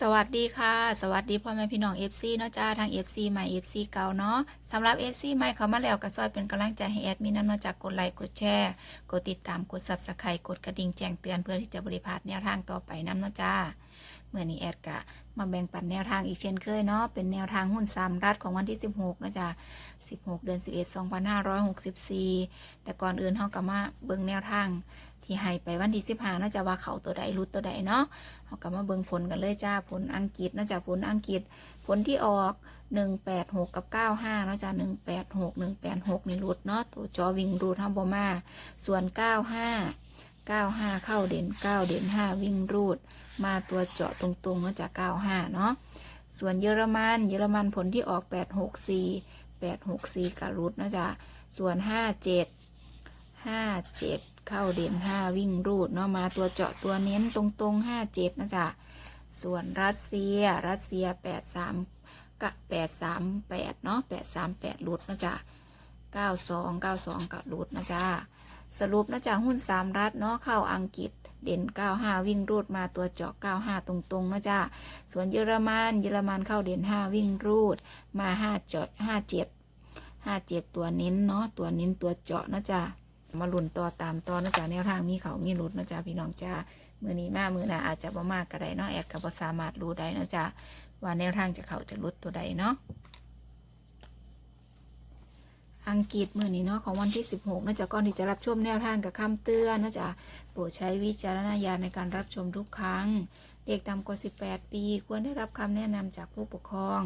สวัสดีค่ะ สวัสดีพ่อแม่พี่น้อง FC เนาะจ้าทาง FC ใหม่ FC เก่าเนาะสำหรับ FC ใหม่เขามาแล้วก็ซอยเป็นกำลังใจให้แอดมินนำมาจากกดไลค์กดแชร์กดติดตามกด Subscribe กดกระดิ่งแจ้งเตือนเพื่อที่จะบริพาดแนวทางต่อไปนำเนาะจ้าเมื่อนี้แอดกะมาแบ่งปันแนวทางอีกเช่นเคยเนาะเป็นแนวทางหุ้นสามรัฐของวันที่ 16นะจ้า16 เดือน 11 2564 แต่ก่อนอื่นเฮาก็มาเบิ่งแนวทาง ที่ให้ไปวันที่15น่าจะว่าเขาตัวใดรุดตัวใดเนาะเราก็มาเบิ่งผลกันเลยจ้าผลอังกฤษน่าจะผลอังกฤษ ผลที่ออก186กับ95เนาะจ้า186 186นี่รุดเนาะตัวจอวิ่งรูดทำบ่มา ส่วน95 95เก้าห้าเข้าเด่น9เด่น5วิ่งรูด มาตัวเจาะตรงๆเนาะจ้า95เนาะส่วนเยอรมันเยอรมันผลที่ออก864 864กับรุดนะจ๊ะส่วน57ห้าเจ็ด เข้าเด่นห้าวิ่งรูดเนาะมาตัวเจาะตัวเน้นตรงตรงห้าเจ็ดนะจ๊ะส่วนรัสเซีย รัสเซียแปดสามกะแปดสามแปดเนาะแปดสามแปดรูดนะจ๊ะเก้าสองเก้าสองกับรูดนะจ๊ะสรุปนะจ๊ะหุ้นสามรัฐเนาะเข้าอังกฤษเด่น 95 วิ่งรูดมาตัวเจาะ 95 ตรงๆนะจ๊ะส่วนเยอรมันเยอรมันเข้าเด่น 5 วิ่งรูดมา 5 เจาะ 57 57 ตัวเน้นเนาะ ตัวเน้นตัวเจาะนะจ๊ะ มาลุ้นต่อตามต่อนะจ๊ะแนวทางมีเขามีรุดนะจ๊ะพี่น้องจ้ามือนี้มากมือหนาอาจจะบ่มากก็ได้เนาะแอดก็บ่สามารถรู้ได้นะจ๊ะว่าแนวทางจะเขาจะรุดตัวใดเนาะ อังกฤษมือนี้เนาะของวันที่ 16นะจ๊ะก่อนที่จะรับชมแนวทางกับคำเตือนนะจ๊ะโปรดใช้วิจารณญาณในการรับชมทุกครั้ง เด็กต่ำกว่า 18 ปี ควรได้รับคำแนะนำจากผู้ปกครอง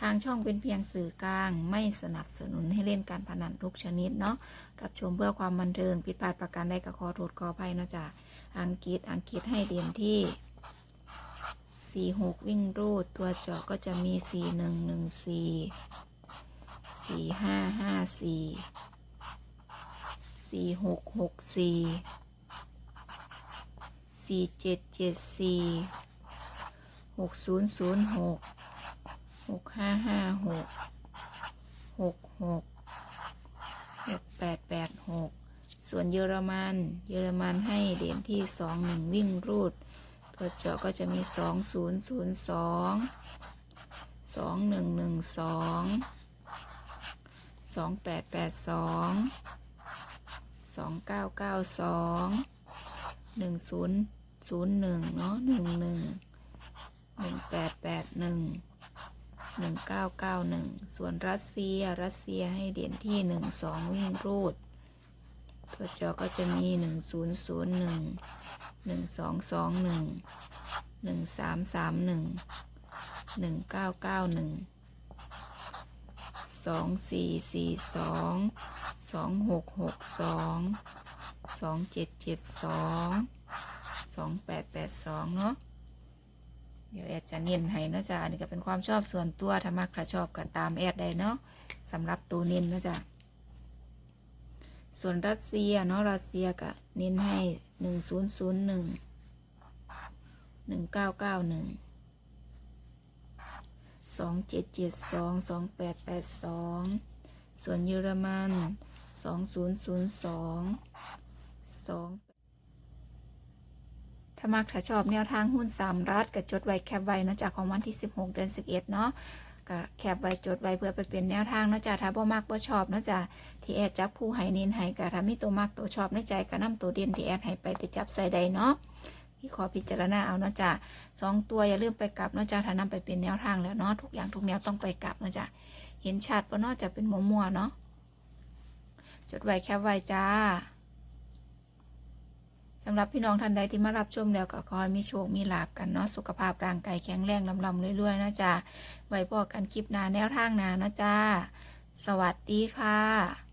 ทางช่องเป็นเพียงสื่อกลาง ไม่สนับสนุนให้เล่นการพนันทุกชนิดเนาะรับชมเพื่อความบันเทิงผิดพลาดประการใดก็ขอโทษขออภัยนะจ๊ะอังกฤษอังกฤษให้เด่นที่ 46 วิ่งรูด ตัวเจาะก็จะมี 4114 สี่ห้าห้าสี่สี่หกหกสี่สี่เจ็ดเจ็ดสี่หกศูนย์ศูนย์หกหกห้าห้าหกหกหกหกแปดแปดหกส่วนเยอรมัน เยอรมันให้เด่นที่สองหนึ่งวิ่งรูด ตัวเจาะก็จะมีสองศูนย์ศูนย์สองสองหนึ่งหนึ่งสอง สองแปดแปดสองสองเก้าเก้าสองหนึ่งศูนย์ศูนย์หนึ่งเนาะหนึ่งหนึ่งหนึ่งแปดแปดหนึ่งหนึ่งเก้าเก้าหนึ่งส่วนรัสเซียรัสเซียให้เด่นที่หนึ่งสองวิ่งรูด ตัวจอก็จะมีหนึ่งศูนย์ศูนย์หนึ่งหนึ่งสองสองหนึ่งหนึ่งสามสามหนึ่งหนึ่งเก้าเก้าหนึ่ง สองสี่สี่สองสองหกหกสองสองเจ็ดเจ็ดสองสองแปดแปดสองเนาะเดี๋ยวแอดจะเน้นให้นะจ๊ะอันนี้ก็เป็นความชอบส่วนตัวถ้ามักถ้าชอบก็ตามแอดได้เนาะสำหรับตัวเน้นนะจ๊ะส่วนรัสเซียเนาะรัสเซียก็เน้นให้หนึ่งศูนย์ศูนย์หนึ่งหนึ่งเก้าเก้าหนึ่ง สองเจ็ดเจ็ดสองสองแปดแปดสองส่วนเยอรมันสองศูนย์ศูนย์สองสองถ้ามักถ้าชอบแนวทางหุ้นสามรัฐก็จดไว้แคปไว้นะจากของวันที่ 16 เดือน 11 เนาะก็แคปไว้จดไว้เพื่อไปเป็นแนวทางนะจ๊ะถ้าบ่มักบ่ชอบนะจ๊ะที่แอดจับผู้ให้เน้นให้ก็ถ้ามีตัวมักตัวชอบในใจก็นำตัวเด่นที่แอดให้ไปไปจับใส่ใดเนาะ พี่ขอพิจารณาเอานะจ๊ะสองตัวอย่าลืมไปกลับนะจ๊ะถ้านำไปเป็นแนวทางแล้วเนาะทุกอย่างทุกแนวต้องไปกลับนะจ๊ะเห็นชัดปะเนาะจะเป็นมัวๆเนาะจดไว้แคปไว้จ้าสำหรับพี่น้องท่านใดที่มารับชมแล้วก็ขอให้มีโชค มีลาบกันเนาะสุขภาพร่างกายแข็งแรงลำลำเรื่อยๆนะจ๊ะไว้พอกันคลิปหน้าแนวทางหน้านะจ๊ะสวัสดีค่ะ